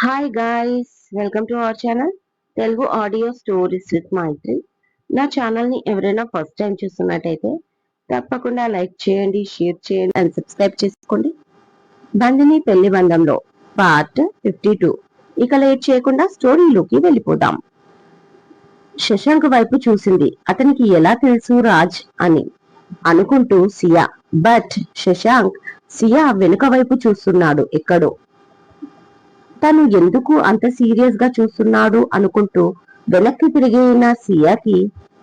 Hi guys welcome to our channel Telugu audio stories with Maitri నా ఛానల్ని ఎవరైనా first time చూస్తున్నట్టయితే తప్పకుండా లైక్ చేయండి షేర్ చేయండి అండ్ సబ్స్క్రైబ్ చేసుకోండి. బందిని పెళ్ళి బంధంలో పార్ట్ ఫిఫ్టీ టూ ఇక లేట్ చేయకుండా స్టోరీలోకి వెళ్ళిపోదాం. శశాంక్ వైపు చూసింది అతనికి ఎలా తెలుసు రాజ్ అని అనుకుంటూ సియా. బట్ శశాంక్ సియా వెనుక వైపు చూస్తున్నాడు ఎక్కడో. తను ఎందుకు అంత సీరియస్గా చూస్తున్నాడు అనుకుంటూ వెనక్కి తిరిగిన సియాకి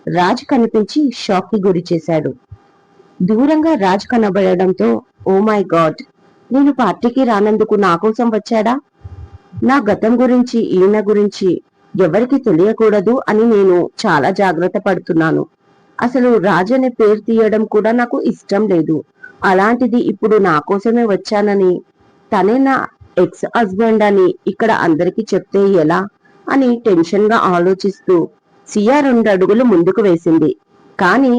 రాజ్ కనిపించి షాక్కి గురి చేశాడు. దూరంగా రాజ్ కనబడడంతో ఓ మై గాడ్ నేను పార్టీకి రానందుకు నా కోసం వచ్చాడా? నా గతం గురించి ఈయన గురించి ఎవరికి తెలియకూడదు అని నేను చాలా జాగ్రత్త పడుతున్నాను. అసలు రాజ్ అనే పేరు తీయడం కూడా నాకు ఇష్టం లేదు. అలాంటిది ఇప్పుడు నా కోసమే వచ్చానని తనే నా ఎక్స్ హస్బెండ్ అని ఇక్కడ అందరికి చెప్తే ఎలా? అని టెన్షన్గా ఆలోచిస్తూ సియా రెండు అడుగులు ముందుకు వేసింది. కానీ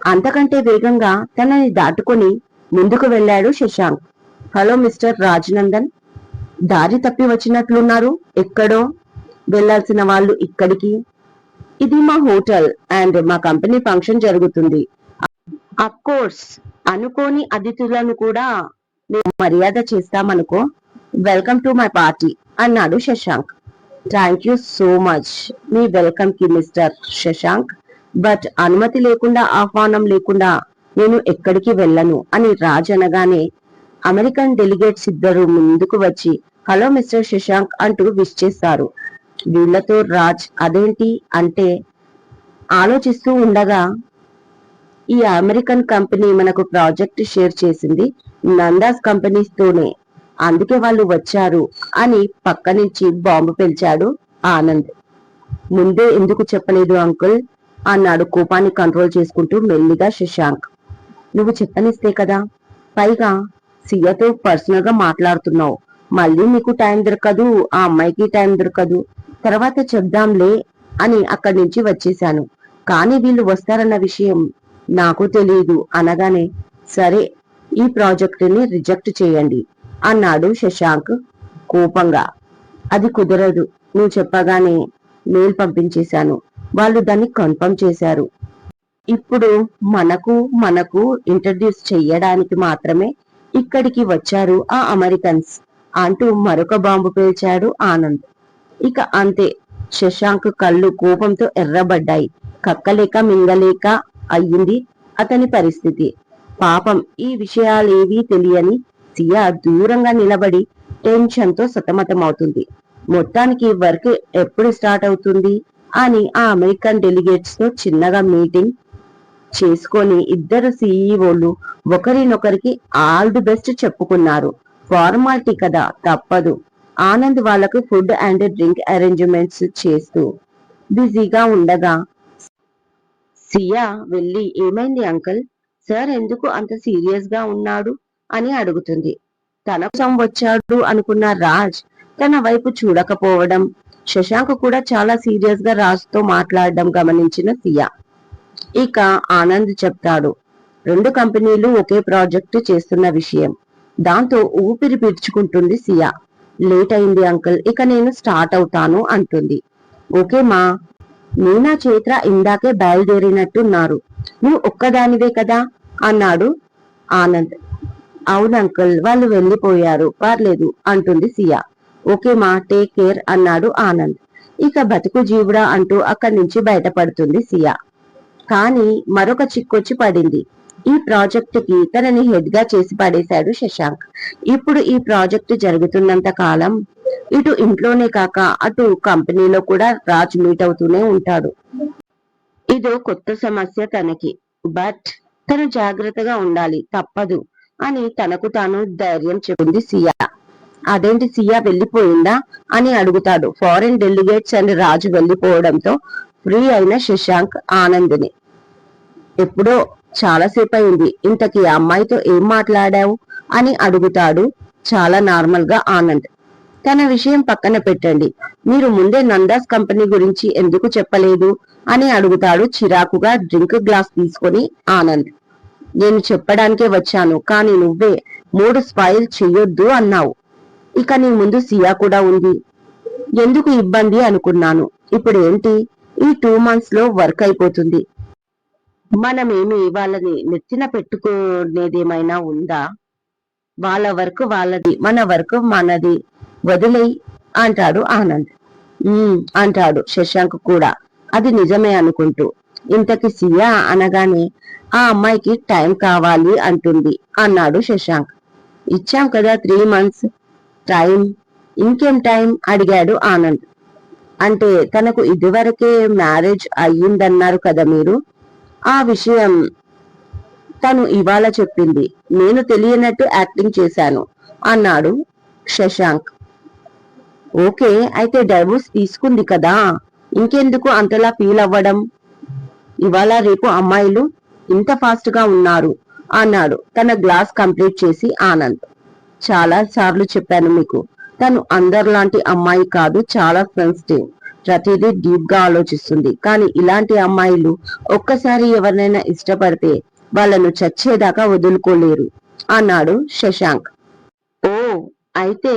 అంతకంటే వేగంగా తనని దాటుకొని ముందుకు వెళ్ళాడు శశాంక్. హలో మిస్టర్ రాజనందన్ దారి తప్పి వచ్చినట్లున్నారు. ఎక్కడో వెళ్ళాల్సిన వాళ్ళు ఇక్కడికి. ఇది మా హోటల్ అండ్ మా కంపెనీ ఫంక్షన్ జరుగుతుంది. అఫ్ కోర్స్ అనుకోని అతిథులను కూడా మేము మర్యాద చేస్తామనుకో వెల్కమ్ టు మై పార్టీ అన్నాడు Shashank. Thank you so much. మీ వెల్కమ్కి మిస్టర్ శశాంక్. బట్ అనుమతి లేకుండా ఆహ్వానం లేకుండా నేను ఎక్కడికి వెళ్ళను అని రాజ్ అనగానే అమెరికన్ డెలిగేట్స్ ఇద్దరు ముందుకు వచ్చి హలో మిస్టర్ శశాంక్ అంటూ విష్ చేస్తారు వీళ్ళతో రాజ్ అదేంటి? అంటే ఆలోచిస్తూ ఉండగా ఈ అమెరికన్ కంపెనీ మనకు ప్రాజెక్ట్ షేర్ చేసింది నందాస్ కంపెనీస్తోనే. అందుకే వాళ్ళు వచ్చారు అని పక్క నుంచి బాంబు పెంచాడు ఆనంద్. ముందే ఎందుకు చెప్పలేదు అంకుల్? అన్నాడు కోపాన్ని కంట్రోల్ చేసుకుంటూ మెల్లిగా శశాంక్. నువ్వు చెప్పనిస్తే కదా. పైగా సియతో పర్సనల్గా మాట్లాడుతున్నావు. మళ్ళీ నీకు టైం దొరకదు ఆ అమ్మాయికి టైం దొరకదు. తర్వాత చెప్దాంలే అని అక్కడి నుంచి వచ్చేశాను. కానీ వీళ్ళు వస్తారన్న విషయం నాకు తెలియదు అనగానే సరే ఈ ప్రాజెక్టుని రిజెక్ట్ చేయండి. అన్నాడు శశాంక్ కోపంగా. అది కుదరదు నువ్వు చెప్పగానే మెయిల్ పంపించేశాను. వాళ్ళు దాన్ని కన్ఫర్మ్ చేశారు. ఇప్పుడు మనకు మనకు ఇంట్రడ్యూస్ చెయ్యడానికి మాత్రమే ఇక్కడికి వచ్చారు ఆ అమెరికన్స్ అంటూ మరొక బాంబు పేల్చాడు ఆనంద్. ఇక అంతే శశాంక్ కళ్ళు కోపంతో ఎర్రబడ్డాయి. కక్కలేక మింగలేక అయ్యింది అతని పరిస్థితి. పాపం ఈ విషయాలేవీ తెలియని సియా దూరంగా నిలబడి టెన్షన్తో సతమతమవుతుంది. మొత్తానికి వర్క్ ఎప్పుడు స్టార్ట్ అవుతుంది? అని ఆ అమెరికన్ డెలిగేట్స్తో చిన్నగా మీటింగ్ చేసుకొని ఇద్దరు సీఈఓలు ఒకరినొకరికి ఆల్ ది బెస్ట్ చెప్పుకున్నారు. ఫార్మాలిటీ కదా తప్పదు. ఆనంద్ వాళ్ళకు ఫుడ్ అండ్ డ్రింక్ అరేంజ్మెంట్స్ చేస్తూ బిజీగా ఉండగా సియా వెళ్ళి ఏమైంది అంకుల్? సార్ ఎందుకు అంత సీరియస్గా ఉన్నాడు? అని అడుగుతుంది. తన కోసం వచ్చాడు అనుకున్న రాజ్ తన వైపు చూడకపోవడం శశాంక్ కూడా చాలా సీరియస్గా రాజ్తో మాట్లాడడం గమనించిన సియా. ఇక ఆనంద్ చెప్తాడు రెండు కంపెనీలు ఒకే ప్రాజెక్టు చేస్తున్న విషయం. దాంతో ఊపిరి పీల్చుకుంటుంది సియా. లేట్ అయింది అంకుల్ ఇక నేను స్టార్ట్ అవుతాను అంటుంది. ఓకే మా మీనా చైత్ర ఇందాకే బయలుదేరినట్టున్నారు. నువ్వు ఒక్కదానివే కదా? అన్నాడు ఆనంద్. అవును అంకుల్ వాళ్ళు వెళ్ళిపోయారు. పర్లేదు అంటుంది సియా. ఓకే మా టేక్ కేర్ అన్నాడు ఆనంద్. ఇక బతుకు జీవుడా అంటూ అక్కడి నుంచి బయటపడుతుంది సియా. కానీ మరొక చిక్కొచ్చి పడింది. ఈ ప్రాజెక్ట్కి తనని హెడ్గా చేసి పడేశాడు శశాంక్. ఇప్పుడు ఈ ప్రాజెక్ట్ జరుగుతున్నంత కాలం ఇటు ఇంట్లోనే కాక అటు కంపెనీలో కూడా రాజ్ మీట్ అవుతూనే ఉంటాడు. ఇదో కొత్త సమస్య తనకి. బట్ తను జాగ్రత్తగా ఉండాలి. తప్పదు. అని తనకు తాను ధైర్యం చెప్పింది సియా. అదేంటి సియా వెళ్ళిపోయిందా? అని అడుగుతాడు. ఫారెన్ డెలిగేట్స్ అండ్ రాజు వెళ్ళిపోవడంతో ఫ్రీ అయిన శశాంక్ ఆనంద్ని. ఎప్పుడో చాలాసేపు అయింది ఇంతకీ ఆ అమ్మాయితో ఏం మాట్లాడావు? అని అడుగుతాడు చాలా నార్మల్గా ఆనంద్. తన విషయం పక్కన పెట్టండి. మీరు ముందే నందాస్ కంపెనీ గురించి ఎందుకు చెప్పలేదు? అని అడుగుతాడు చిరాకుగా డ్రింక్ గ్లాస్ తీసుకొని ఆనంద్. నేను చెప్పడానికే వచ్చాను కానీ నువ్వే మూడు స్పాయిల్ చెయ్యొద్దు అన్నావు. ఇక నీ ముందు సియా కూడా ఉంది. ఎందుకు ఇబ్బంది అనుకున్నాను. ఇప్పుడు ఏంటి? ఈ టూ మంత్స్లో వర్క్ అయిపోతుంది. మనమేమి వాళ్ళని నెత్తిన పెట్టుకునేదేమైనా ఉందా? వాళ్ళ వర్క్ వాళ్ళది మన వర్క్ మనది. వదిలేయి అంటాడు ఆనంద్. "ఉమ్," అంటాడు శశాంక్ కూడా. అది నిజమే అనుకుంటూ. ఇంతకి సియా అనగానే ఆ అమ్మాయికి టైం కావాలి అంటుంది అన్నాడు శశాంక్. ఇచ్చాం కదా త్రీ మంత్స్ టైం ఇంకేం టైం? అడిగాడు ఆనంద్. అంటే తనకు ఇదివరకే మ్యారేజ్ అయ్యిందన్నారు కదా మీరు? ఆ విషయం తను ఇవాళ చెప్పింది. నేను తెలియనట్టు యాక్టింగ్ చేశాను అన్నాడు శశాంక్. ఓకే అయితే డైవోర్స్ తీసుకుంది కదా. ఇంకెందుకు అంతలా ఫీల్ అవ్వడం? ఇవాళ రేపు అమ్మాయిలు ఇంత ఫాస్ట్గా ఉన్నారు అన్నాడు. తన గ్లాస్ కంప్లీట్ చేసి ఆనంద్. చాలా సార్లు చెప్పాను మీకు తను అందరిలాంటి అమ్మాయి కాదు చాలా సెన్సిటివ్ ప్రతిదీ డీప్గా ఆలోచిస్తుంది. కానీ ఇలాంటి అమ్మాయిలు ఒక్కసారి ఎవరినైనా ఇష్టపడితే వాళ్ళను చచ్చేదాకా వదులుకోలేరు అన్నాడు శశాంక్. ఓ అయితే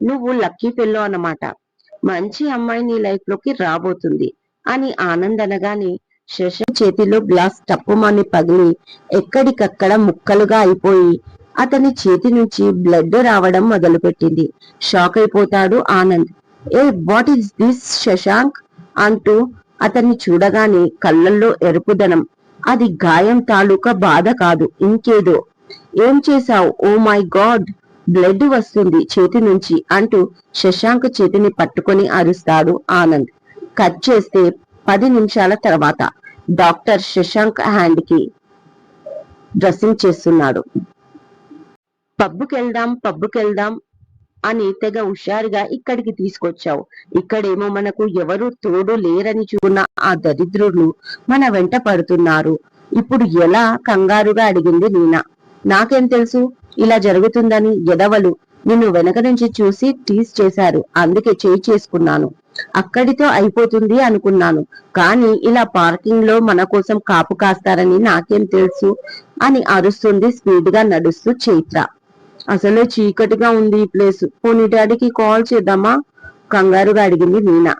నువ్వు లక్కీ పెళ్ళో అన్నమాట. మంచి అమ్మాయి నీ లైఫ్లోకి రాబోతుంది అని ఆనంద్ అనగానే శశం చేతిలో గ్లాస్ టప్పుమని పగిలి ఎక్కడికక్కడ ముక్కలుగా అయిపోయి అతని చేతి నుంచి బ్లడ్ రావడం మొదలుపెట్టింది. షాక్ అయిపోతాడు ఆనంద్. ఏ వాట్ ఈస్ దిస్ శశాంక్? అంటూ అతన్ని చూడగానే కళ్ళల్లో ఎరుపుదనం అది గాయం తాలూకా బాధ కాదు ఇంకేదో. ఏం చేశావు? ఓ మై గాడ్ బ్లడ్ వస్తుంది చేతి నుంచి అంటూ శశాంక్ చేతిని పట్టుకొని అరుస్తాడు ఆనంద్. కట్ చేస్తే పది నిమిషాల తర్వాత డాక్టర్ శశాంక్ హ్యాండ్కి డ్రెస్సింగ్ చేస్తున్నాడు. పబ్బుకెళ్దాం పబ్బుకెళ్దాం అని తెగ హుషారుగా ఇక్కడికి తీసుకొచ్చావు. ఇక్కడేమో మనకు ఎవరు తోడు లేరని చూన్న ఆ దరిద్రులు మన వెంట పడుతున్నారు. ఇప్పుడు ఎలా కంగారుగా అడిగింది నీనా. నాకేం తెలుసు? ఇలా జరుగుతుందని ఎదవలు నిన్ను వెనక నుంచి చూసి టీస్ చేశారు. అందుకే చేయి చేసుకున్నాను. అక్కడితో అయిపోతుంది అనుకున్నాను. కానీ ఇలా పార్కింగ్లో మన కోసం కాపు కాస్తారని నాకేం తెలుసు అని అరుస్తుంది స్పీడ్గా నడుస్తూ చైత్ర. అసలే చీకటిగా ఉంది ఈ ప్లేస్. పోనీ డాడీకి కాల్ చేద్దామా? కంగారుగా అడిగింది మీనా.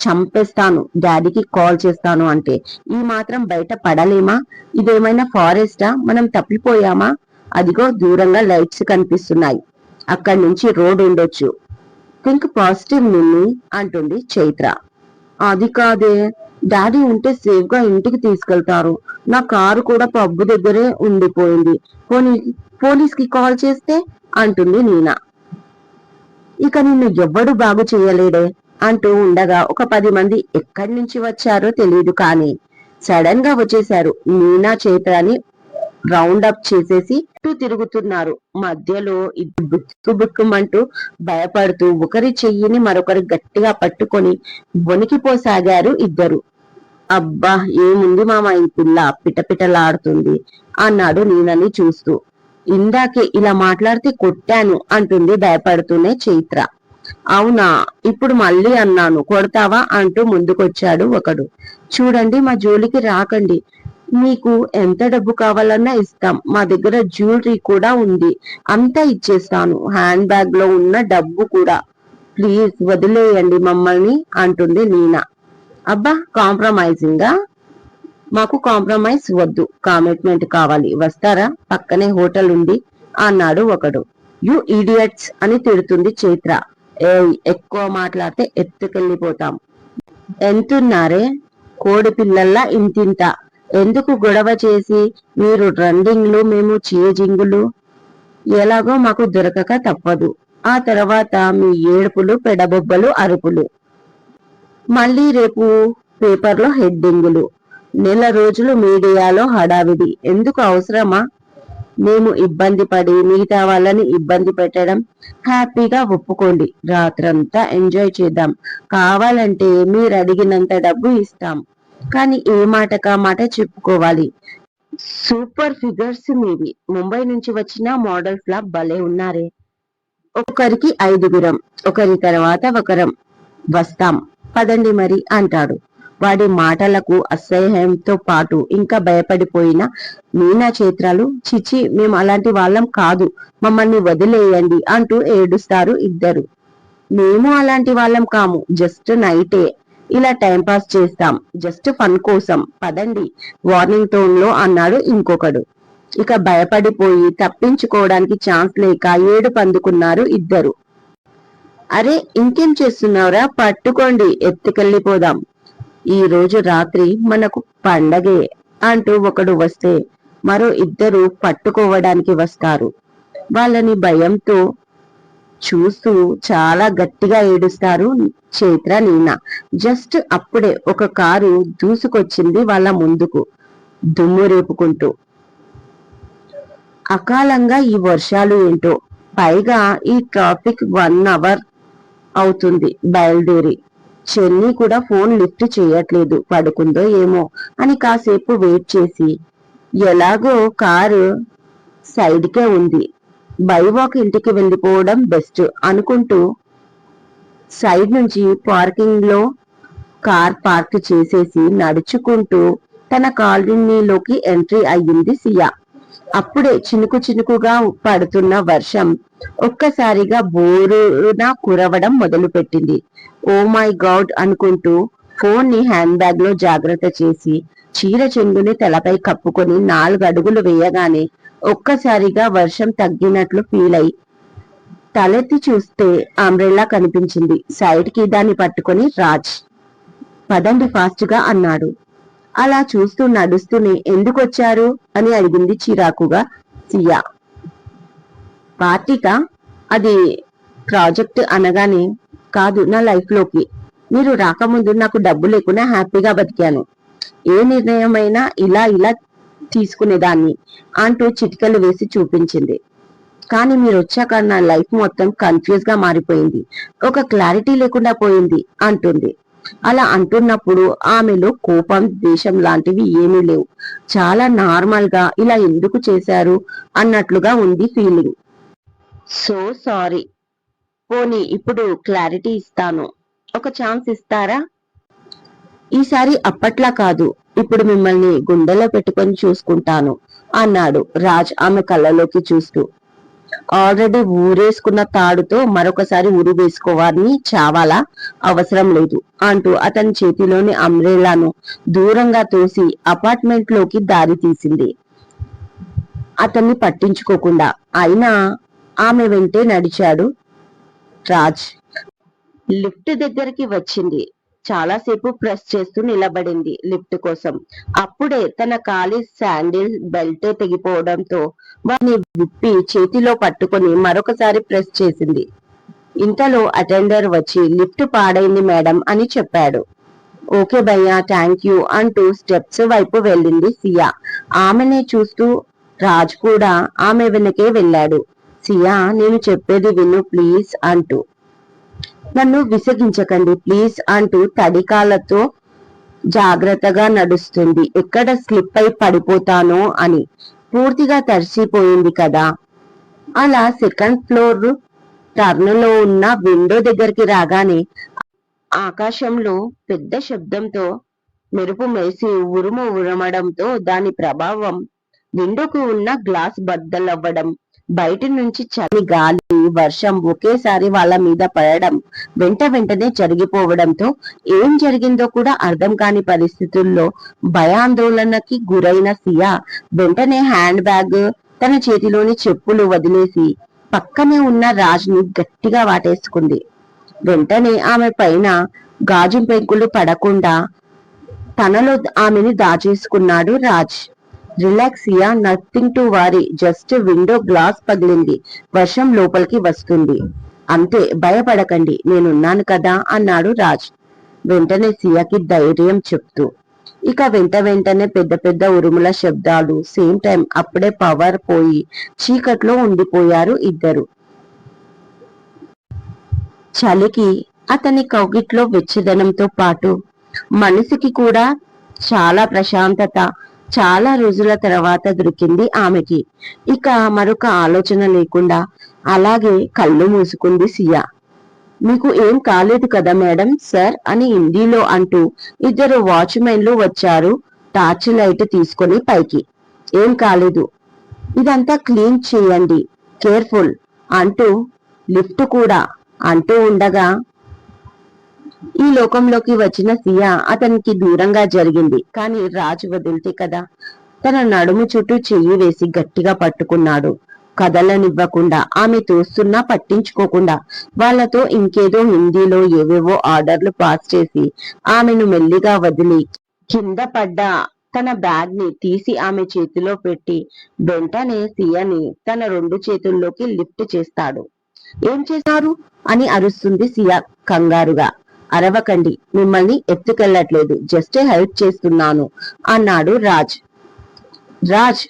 చంపేస్తాను. డాడీకి కాల్ చేస్తాను అంటే. ఈ మాత్రం బయట పడలేమా? ఇదేమైనా ఫారెస్టా? మనం తప్పిపోయామా? అదిగో దూరంగా లైట్స్ కనిపిస్తున్నాయి. అక్కడి నుంచి రోడ్ ఉండొచ్చు. థింక్ పాజిటివ్ నిన్ని అంటుంది చైత్ర. అది కాదే. డాడీ ఉంటే సేఫ్గా ఇంటికి తీసుకెళ్తారు. నా కారు కూడా పబ్బు దగ్గరే ఉండిపోయింది. పోనీ పోలీస్కి కాల్ చేస్తే? అంటుంది నీనా. ఇక నిన్ను ఎవ్వడు బాగు చేయలేడే అంటూ ఉండగా ఒక పది మంది ఎక్కడి నుంచి వచ్చారో తెలియదు కానీ సడన్గా వచ్చేశారు. మీనా చైత్రాని రౌండ్ అప్ చేసేసి చుట్టూ తిరుగుతున్నారు. మధ్యలో బుక్కు బుక్కుమంటూ భయపడుతూ ఒకరి చెయ్యిని మరొకరు గట్టిగా పట్టుకొని వణికిపోసాగారు ఇద్దరు. అబ్బా ఏముంది మామ ఈ పిల్ల? పిటపిటలాడుతుంది అన్నాడు నేనని చూస్తూ. ఇందాకే ఇలా మాట్లాడితే కొట్టాను అంటుంది భయపడుతూనే చైత్ర. అవునా? ఇప్పుడు మళ్ళీ అన్నాను. కొడతావా? అంటూ ముందుకొచ్చాడు ఒకడు. చూడండి మా జోలికి రాకండి. మీకు ఎంత డబ్బు కావాలన్నా ఇస్తాం. మా దగ్గర జ్యువెలరీ కూడా ఉంది. అంతా ఇచ్చేస్తాను. హ్యాండ్ బ్యాగ్లో ఉన్న డబ్బు కూడా. ప్లీజ్ వదిలేయండి మమ్మల్ని అంటుంది నీనా. అబ్బా కాంప్రమైజింగ్? మాకు కాంప్రమైజ్ వద్దు. కామిట్మెంట్ కావాలి. వస్తారా? పక్కనే హోటల్ ఉంది అన్నాడు ఒకడు. యు ఇడియట్స్ అని తిడుతుంది చైత్ర. ఏ ఎక్కువ మాట్లాడితే ఎత్తుకెళ్ళిపోతాం. ఎంతున్నారే? కోడి పిల్లల్లా ఇంతింత. ఎందుకు గొడవ చేసి మీరు రన్నింగ్లు మేము చేజింగులు ఎలాగో మాకు దొరకక తప్పదు. ఆ తర్వాత మీ ఏడుపులు పెడబొబ్బలు అరుపులు. మళ్ళీ రేపు పేపర్లో హెడ్డింగులు. నెల రోజులు మీడియాలో హడావిడి. ఎందుకు అవసరమా? మేము ఇబ్బంది పడి మిగతా వాళ్ళని ఇబ్బంది పెట్టడం. హ్యాపీగా ఒప్పుకోండి. రాత్రంతా ఎంజాయ్ చేద్దాం. కావాలంటే మీరు అడిగినంత డబ్బు ఇస్తాం. కానీ ఏ మాట కా మాట చెప్పుకోవాలి? సూపర్ ఫిగర్స్ మీవి. ముంబై నుంచి వచ్చిన మోడల్స్ లా భలే ఉన్నారే. ఒకరికి ఐదుగురం ఒకరి తర్వాత ఒకరం. వస్తాం. పదండి మరి అంటాడు. వాడి మాటలకు అసహ్యంతో పాటు ఇంకా భయపడిపోయిన మీనా చేత్రాలు చిచి మేము అలాంటి వాళ్ళం కాదు. మమ్మల్ని వదిలేయండి అంటూ ఏడుస్తారు ఇద్దరు. మేము అలాంటి వాళ్ళం కాము. జస్ట్ నైటే. ఇలా టైం పాస్ చేస్తాం. జస్ట్ ఫన్ కోసం. పదండి. వార్నింగ్ టోన్లో అన్నాడు ఇంకొకడు. ఇక భయపడిపోయి తప్పించుకోవడానికి ఛాన్స్ లేక ఏడు పందుకున్నారు ఇద్దరు. అరే ఇంకేం చేస్తున్నావురా? పట్టుకోండి. ఎత్తుకెళ్ళిపోదాం. ఈ రోజు రాత్రి మనకు పండగే అంటూ ఒకడు వస్తే మరో ఇద్దరు పట్టుకోవడానికి వస్తారు. వాళ్ళని భయంతో చూస్తూ చాలా గట్టిగా ఏడుస్తారు చైత్ర నీనా. జస్ట్ అప్పుడే ఒక కారు దూసుకొచ్చింది వాళ్ళ ముందుకు. దుమ్ము రేపుకుంటూ. అకాలంగా ఈ వర్షాలు ఏంటో. పైగా ఈ ట్రాఫిక్ వన్ అవర్ అవుతుంది బయలుదేరి. చెన్ని కూడా ఫోన్ లిఫ్ట్ చేయట్లేదు. పడుకుందో ఏమో అని కాసేపు వెయిట్ చేసి. ఎలాగో కారు సైడ్కే ఉంది. బైవాక్ ఇంటికి వెళ్ళిపోవడం బెస్ట్ అనుకుంటూ సైడ్ నుంచి పార్కింగ్లో కార్ పార్క్ చేసేసి నడుచుకుంటూ తన కాలనీలోకి ఎంట్రీ అయ్యింది సియా. అప్పుడే చినుకు చినుకుగా పడుతున్న వర్షం ఒక్కసారిగా బోరున కురవడం మొదలుపెట్టింది. ఓ మై గాడ్ అనుకుంటూ ఫోన్ని హ్యాండ్ బ్యాగ్లో జాగ్రత్త చేసి చీర చెంగుని తలపై కప్పుకొని నాలుగు అడుగులు వేయగానే ఒక్కసారిగా వర్షం తగ్గినట్లు ఫీల్ అయి తలెత్తి చూస్తే అంబ్రెల్లా కనిపించింది. సైడ్కి దాన్ని పట్టుకొని రాజ్ పదండి ఫాస్ట్గా అన్నాడు. అలా చూస్తూ నడుస్తూనే ఎందుకు వచ్చారు? అని అడిగింది చిరాకుగా సియా. పార్టీకా అది ప్రాజెక్ట్ అనగానే కాదు నా లైఫ్లోకి. మీరు రాకముందు నాకు డబ్బు లేకుండా హ్యాపీగా బతికాను. ఏ నిర్ణయమైనా ఇలా ఇలా తీసుకునేదాన్ని అంటూ చిటికలు వేసి చూపించింది. కానీ మీరు వచ్చాక నా లైఫ్ మొత్తం కన్ఫ్యూజ్గా మారిపోయింది. ఒక క్లారిటీ లేకుండా పోయింది అంటుంది. అలా అంటున్నప్పుడు ఆమెలో కోపం ద్వేషం లాంటివి ఏమీ లేవు. చాలా నార్మల్గా ఇలా ఎందుకు చేశారు అన్నట్లుగా ఉంది ఫీలింగ్. So sorry. పోనీ ఇప్పుడు క్లారిటీ ఇస్తాను. ఒక ఛాన్స్ ఇస్తారా? ఈసారి అప్పట్లా కాదు. ఇప్పుడు మిమ్మల్ని గుండెలో పెట్టుకొని చూసుకుంటాను అన్నాడు రాజ్ ఆమె కళ్ళలోకి చూస్తూ. ఆల్రెడీ ఊరేసుకున్న తాడుతో మరొకసారి ఊరు వేసుకోవాలని చావాలా? అవసరం లేదు అంటూ అతని చేతిలోని అంబ్రెలాను దూరంగా తోసి అపార్ట్మెంట్లోకి దారి తీసింది. అతన్ని పట్టించుకోకుండా అయినా ఆమె వెంటే నడిచాడు రాజ్. లిఫ్ట్ దగ్గరికి వచ్చింది. చాలాసేపు ప్రెస్ చేస్తూ నిలబడింది లిఫ్ట్ కోసం. అప్పుడే తన ఖాళీ శాండిల్ బెల్ట్ తెగిపోవడంతో వారిని విప్పి చేతిలో పట్టుకొని మరొకసారి ప్రెస్ చేసింది. ఇంతలో అటెండర్ వచ్చి లిఫ్ట్ పాడైంది మేడం అని చెప్పాడు. ఓకే భయ్యా థ్యాంక్ యూ అంటూ స్టెప్స్ వైపు వెళ్ళింది సియా. ఆమెనే చూస్తూ రాజ్ కూడా ఆమె వెనకే వెళ్ళాడు. సియా నేను చెప్పేది విను ప్లీజ్ అంటూ. నన్ను విసిగించకండి. ప్లీజ్ అంటూ తడికాలతో జాగ్రత్తగా నడుస్తుంది. ఎక్కడ స్లిప్ అయి పడిపోతానో అని. పూర్తిగా తరిసిపోయింది కదా. అలా సెకండ్ ఫ్లోర్ టర్న్లో ఉన్న విండో దగ్గరికి రాగానే ఆకాశంలో పెద్ద శబ్దంతో మెరుపు మెరిసి ఉరుము ఉరమడంతో దాని ప్రభావం విండోకు ఉన్న గ్లాస్ బద్దలవ్వడం. బయట నుంచి చలి గాలి వర్షం ఒకేసారి వాళ్ళ మీద పడడం వెంట వెంటనే జరిగిపోవడంతో ఏం జరిగిందో కూడా అర్థం కాని పరిస్థితుల్లో భయాందోళనకి గురైన సియా వెంటనే హ్యాండ్ బ్యాగ్ తన చేతిలోని చెప్పులు వదిలేసి పక్కనే ఉన్న రాజ్ని గట్టిగా వాటేసుకుంది. వెంటనే ఆమె పైన గాజు పెంకులు పడకుండా తనలో ఆమెని దాచేసుకున్నాడు Raj. Relax ya nothing to worry just window glass పగిలింది. వర్షం లోపలికి వస్తుంది. అంతే భయపడకండి. నేనున్నాను కదా అన్నాడు రాజ్. వెంటనే సియాకి ధైర్యం చెప్తూ. ఇక వెంట వెంటనే పెద్ద పెద్ద ఉరుముల శబ్దాలు సేమ్ టైం అప్పుడే పవర్ పోయి చీకట్లో ఉండిపోయారు ఇద్దరు. చలికి అతని కౌగిట్లో వెచ్చదనంతో పాటు మనసుకి కూడా చాలా ప్రశాంతత చాలా రోజుల తర్వాత దొరికింది ఆమెకి. ఇక మరొక ఆలోచన లేకుండా అలాగే కళ్ళు మూసుకుంది సియా. మీకు ఏం కాలేదు కదా మేడం సార్ అని హిందీలో అంటూ ఇద్దరు వాచ్మెన్లు వచ్చారు టార్చ్ లైట్ తీసుకొని పైకి. ఏం కాలేదు. ఇదంతా క్లీన్ చేయండి కేర్ఫుల్ అంటూ లిఫ్ట్ కూడా అంటూ ఉండగా ఈ లోకంలోకి వచ్చిన సియా అతనికి దూరంగా జరిగింది. కానీ రాజు వదిలితే కదా? తన నడుము చుట్టూ చెయ్యి వేసి గట్టిగా పట్టుకున్నాడు. కదలనివ్వకుండా ఆమె తోస్తున్నా పట్టించుకోకుండా వాళ్ళతో ఇంకేదో హిందీలో ఏవేవో ఆర్డర్లు పాస్ చేసి ఆమెను మెల్లిగా వదిలి కింద పడ్డ తన బ్యాగ్ని తీసి ఆమె చేతిలో పెట్టి వెంటనే సియాని తన రెండు చేతుల్లోకి లిఫ్ట్ చేస్తాడు. ఏం చేశారు? అని అరుస్తుంది సియా కంగారుగా. అరవకండి మిమ్మల్ని ఎత్తుకెళ్ళట్లేదు జస్ట్ హెల్ప్ చేస్తున్నాను అన్నాడు రాజ్. రాజ్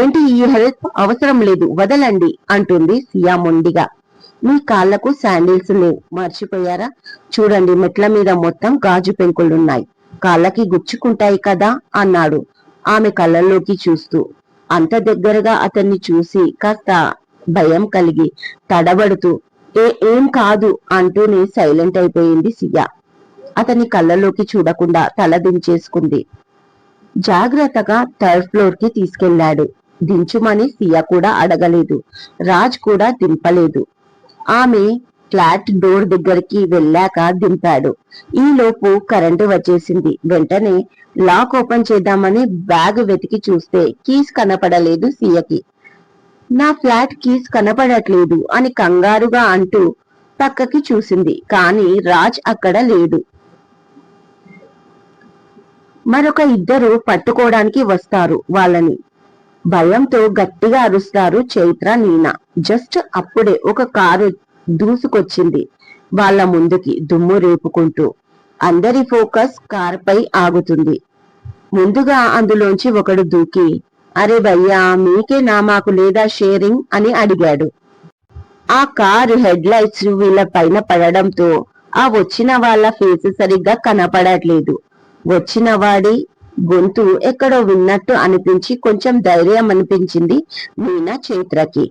ఏంటి ఈ హెల్ప్ అవసరం లేదు వదలండి అంటుంది సియా మొండిగా. మీ కాళ్ళకు శాండిల్స్ లేవు మర్చిపోయారా? చూడండి మెట్ల మీద మొత్తం గాజు పెంకులున్నాయి కాళ్ళకి గుచ్చుకుంటాయి కదా అన్నాడు. ఆమె కళ్ళల్లోకి చూస్తూ. అంత దగ్గరగా అతన్ని చూసి కాస్త భయం కలిగి తడబడుతూ ఏ ఏం కాదు అంటూనే సైలెంట్ అయిపోయింది సియా. అతని కళ్ళలోకి చూడకుండా తల దించేసుకుంది. జాగ్రత్తగా థర్డ్ ఫ్లోర్కి తీసుకెళ్ళాడు దించుమని సియా కూడా అడగలేదు. రాజ్ కూడా దింపలేదు. ఆమె ఫ్లాట్ డోర్ దగ్గరికి వెళ్ళాక దింపాడు. ఈ లోపు కరెంటు వచ్చేసింది. వెంటనే లాక్ ఓపెన్ చేద్దామని బ్యాగ్ వెతికి చూస్తే కీస్ కనపడలేదు సియకి. నా ఫ్లాట్ కీస్ కనపడట్లేదు అని కంగారుగా అంటూ పక్కకి చూసింది. కానీ రాజ్ అక్కడ లేడు మరొక ఇద్దరు పట్టుకోవడానికి వస్తారు వాళ్ళని. భయంతో గట్టిగా అరుస్తారు చైత్ర నీనా. జస్ట్ అప్పుడే ఒక కారు దూసుకొచ్చింది వాళ్ళ ముందుకి దుమ్ము రేపుకుంటూ. అందరి ఫోకస్ కారుపై ఆగుతుంది. ముందుగా అందులోంచి ఒకడు దూకి అరే భయ్యా మీకే నా మాకు లేదా షేరింగ్ అని అడిగాడు. ఆ కారు హెడ్ లైట్స్ వీళ్ళ పైన పడడంతో ఆ వచ్చిన వాళ్ళ ఫేస్ సరిగ్గా కనపడట్లేదు. వచ్చిన వాడి గొంతు ఎక్కడో విన్నట్టు అనిపించి కొంచెం ధైర్యం అనిపించింది మీనా చైత్రకి.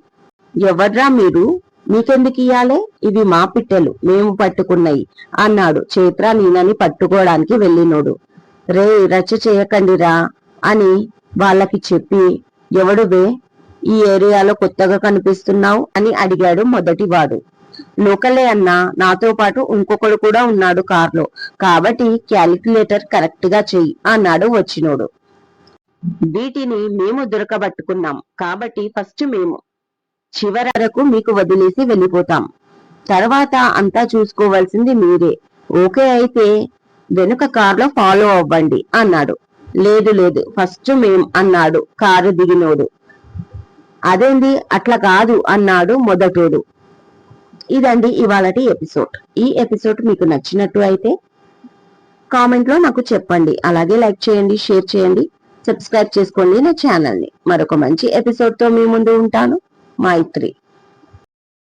ఎవర్రా మీరు? మీకెందుకు ఇయ్యాలే? ఇవి మా పిట్టెలు మేము పట్టుకున్నాయి అన్నాడు చైత్ర నీనని పట్టుకోవడానికి వెళ్ళినోడు. రే రచ్చ చేయకండిరా అని వాళ్ళకి చెప్పి ఎవడువే ఈ ఏరియాలో కొత్తగా కనిపిస్తున్నావు? అని అడిగాడు మొదటివాడు లోకలే అన్న నాతో పాటు ఇంకొకడు కూడా ఉన్నాడు కార్లో. కాబట్టి క్యాలిక్యులేటర్ కరెక్ట్గా చెయ్యి అన్నాడు వచ్చినోడు. వీటిని మేము దొరకబట్టుకున్నాం. కాబట్టి ఫస్ట్ మేము చివరకు మీకు వదిలేసి వెళ్ళిపోతాం. తర్వాత అంతా చూసుకోవాల్సింది మీరే. ఓకే అయితే వెనుక కార్లో ఫాలో అవ్వండి అన్నాడు. లేదు లేదు. ఫస్ట్ మేం అన్నాడు కారు దిగినోడు. అదేంది? అట్లా కాదు అన్నాడు మొదటోడు. ఇదండి ఇవాళటి ఎపిసోడ్. ఈ ఎపిసోడ్ మీకు నచ్చినట్టు అయితే కామెంట్లో నాకు చెప్పండి. అలాగే లైక్ చేయండి షేర్ చేయండి సబ్స్క్రైబ్ చేసుకోండి నా ఛానల్ని. మరొక మంచి ఎపిసోడ్తో మీ ముందు ఉంటాను. మైత్రి.